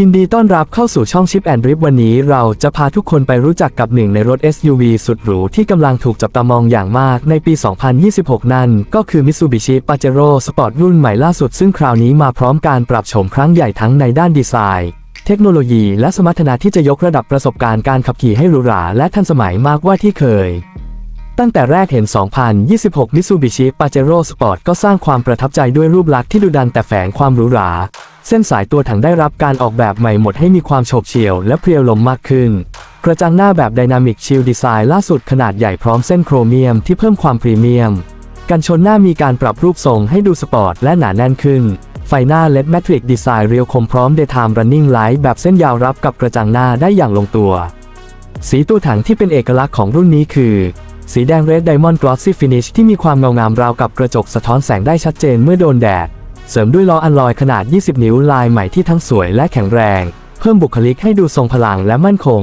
ยินดีต้อนรับเข้าสู่ช่องชิปแอนดริฟวันนี้เราจะพาทุกคนไปรู้จักกับหนึ่งในรถ SUV สุดหรูที่กำลังถูกจับตามองอย่างมากในปี 2026 นั่นก็คือ Mitsubishi Pajero Sport รุ่นใหม่ล่าสุดซึ่งคราวนี้มาพร้อมการปรับโฉมครั้งใหญ่ทั้งในด้านดีไซน์ เทคโนโลยีและสมรรถนะที่จะยกระดับประสบการณ์การขับขี่ให้หรูหราและทันสมัยมากกว่าที่เคยตั้งแต่แรกเห็น 2026 Mitsubishi Pajero Sport ก็สร้างความประทับใจด้วยรูปลักษณ์ที่ดุดันแต่แฝงความหรูหรา เส้นสายตัวถังได้รับการออกแบบใหม่หมดให้มีความโฉบเฉี่ยวและเพรียวลมมากขึ้น กระจังหน้าแบบ Dynamic Shield Design ล่าสุดขนาดใหญ่พร้อมเส้นโครเมียมที่เพิ่มความพรีเมียม กันชนหน้ามีการปรับรูปทรงให้ดูสปอร์ตและหนาแน่นขึ้น ไฟหน้า LED Matrix Design เรียวคมพร้อม Daytime Running Light แบบเส้นยาวรับกับกระจังหน้าได้อย่างลงตัว สีตัวถังที่เป็นเอกลักษณ์ของรุ่นนี้คือ สีแดง Red Diamond Glossy Finish ที่มีความเงางามราวกับกระจกสะท้อนแสงได้ชัดเจนเมื่อโดนแดด เสริมด้วยล้ออันลอยขนาด 20 นิ้วลายใหม่ที่ทั้งสวยและแข็งแรง เพิ่มบุคลิกให้ดูทรงพลังและมั่นคง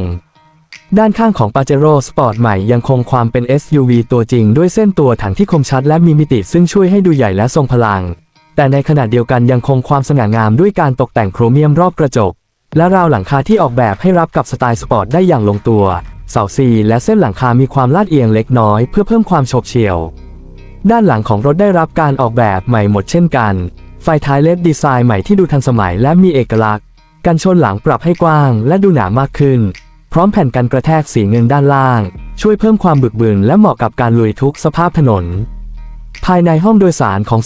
ด้านข้างของ Pajero Sport ใหม่ยังคงความเป็น SUV ตัวจริง ด้วยเส้นตัวถังที่คมชัดและมีมิติซึ่งช่วยให้ดูใหญ่และทรงพลัง แต่ในขณะเดียวกันยังคงความสง่างามด้วยการตกแต่งโครเมียมรอบกระจก และราวหลังคาที่ออกแบบให้รับกับสไตล์สปอร์ตได้อย่างลงตัวเสาซีและเส้นหลังคามีความลาดเอียงเล็กน้อยเพื่อเพิ่มความโฉบเฉี่ยว ด้านหลังของรถได้รับการออกแบบใหม่หมดเช่นกัน ไฟท้ายเลดดีไซน์ใหม่ที่ดูทันสมัยและมีเอกลักษณ์ กันชนหลังปรับให้กว้างและดูหนามากขึ้น พร้อมแผ่นกันกระแทกสีเงินด้านล่าง ช่วยเพิ่มความบึกบึนและเหมาะกับการลุยทุกสภาพถนน ภายในห้องโดยสารของ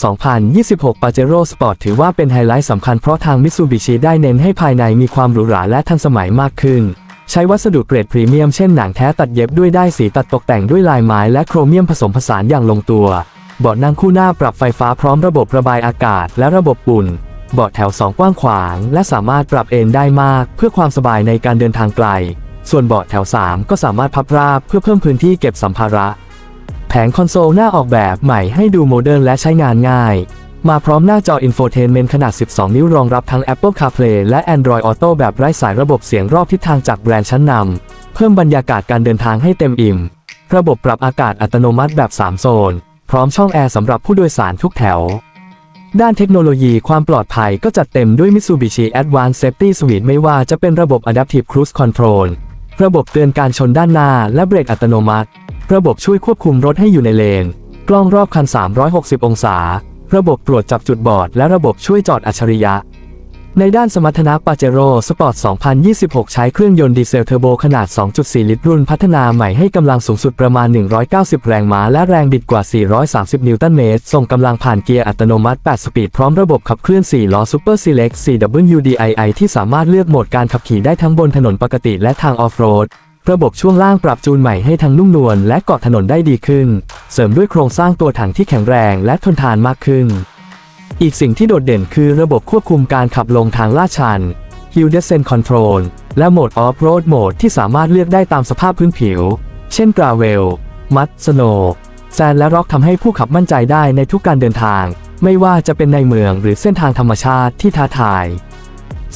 2026 Pajero Sport ถือว่าเป็นไฮไลท์สำคัญเพราะทาง Mitsubishi ได้เน้นให้ภายในมีความหรูหราและทันสมัยมากขึ้น ใช้วัสดุเกรดพรีเมียมเช่นหนังแท้ตัดเย็บด้วยได้สีตัดตกแต่งด้วยลายไม้และโครเมียมผสมผสานอย่างลงตัว เบาะนั่งคู่หน้าปรับไฟฟ้าพร้อมระบบระบายอากาศและระบบปุ่น เบาะแถว 2 กว้างขวาง และสามารถปรับเอนได้มาก เพื่อความสบายในการเดินทางไกล ส่วนเบาะแถว 3 ก็สามารถพับราบเพื่อเพิ่มพื้นที่เก็บสัมภาระ แผงคอนโซลหน้าออกแบบใหม่ให้ดูโมเดิร์นและใช้งานง่าย มาพร้อมหน้าจออินโฟเทนเมนต์ขนาด 12 นิ้วรองรับทั้ง Apple CarPlay และ Android Auto แบบไร้สายระบบเสียงรอบทิศทางจากแบรนด์ชั้นนำเพิ่มบรรยากาศการเดินทางให้เต็มอิ่ม ระบบปรับอากาศอัตโนมัติแบบ 3 โซน พร้อมช่องแอร์สำหรับผู้โดยสารทุกแถว ด้านเทคโนโลยีความปลอดภัยก็จัดเต็มด้วย Mitsubishi Advanced Safety Suite ไม่ว่าจะเป็นระบบ Adaptive Cruise Control ระบบเตือนการชนด้านหน้าและเบรกอัตโนมัติ ระบบช่วยควบคุมรถให้อยู่ในเลน กล้องรอบคัน 360 องศา ระบบตรวจจับจุดบอด และระบบช่วยจอดอัจฉริยะ ในด้านสมรรถนะ Pajero Sport 2026 ใช้เครื่องยนต์ดีเซลเทอร์โบขนาด 2.4 ลิตรรุ่นพัฒนาใหม่ให้กำลังสูงสุดประมาณ 190 แรงม้าและแรงบิดกว่า 430 นิวตันเมตร ส่งกำลังผ่านเกียร์อัตโนมัติ 8 สปีด พร้อมระบบขับเคลื่อน 4 ล้อ Super Select CWDII ที่สามารถเลือกโหมดการขับขี่ได้ทั้งบนถนนปกติและทางออฟโรดระบบช่วงล่างปรับจูนใหม่ให้ทั้งนุ่มนวลและเกาะถนนได้ดีขึ้น เสริมด้วยโครงสร้างตัวถังที่แข็งแรงและทนทานมากขึ้น อีกสิ่งที่โดดเด่นคือระบบควบคุมการขับลงทางลาดชัน Hill Descent Control และโหมด Off-Road Mode ที่สามารถเลือกได้ตามสภาพพื้นผิว เช่น Gravel Mud Snow แซนและร็อกทำให้ผู้ขับมั่นใจได้ในทุกการเดินทาง ไม่ว่าจะเป็นในเมืองหรือเส้นทางธรรมชาติที่ท้าทาย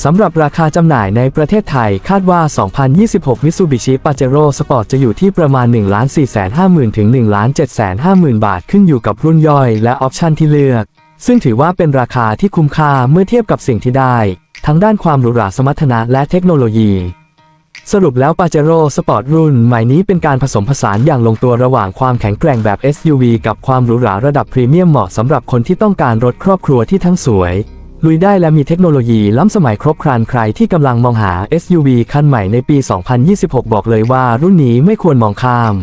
สำหรับราคาจำหน่ายในประเทศไทยคาดว่า 2026 Mitsubishi Pajero Sport จะอยู่ที่ประมาณ 1,450,000ถึง1,750,000 บาทขึ้นอยู่กับรุ่นย่อยและออปชันที่เลือก ซึ่งถือว่าเป็นราคาที่คุ้มค่าเมื่อเทียบกับสิ่งที่ได้ ทั้งด้านความหรูหราสมรรถนะและเทคโนโลยี สรุปแล้ว Pajero Sport รุ่นใหม่นี้เป็นการผสมผสานอย่างลงตัวระหว่างความแข็งแกร่งแบบ SUV กับความหรูหราระดับพรีเมียมเหมาะสำหรับคนที่ต้องการรถครอบครัวที่ทั้งสวย ลุยได้และมีเทคโนโลยีล้ำสมัยครบครันใครที่กำลังมองหา SUV คันใหม่ในปี 2026 บอกเลยว่ารุ่นนี้ไม่ควรมองข้าม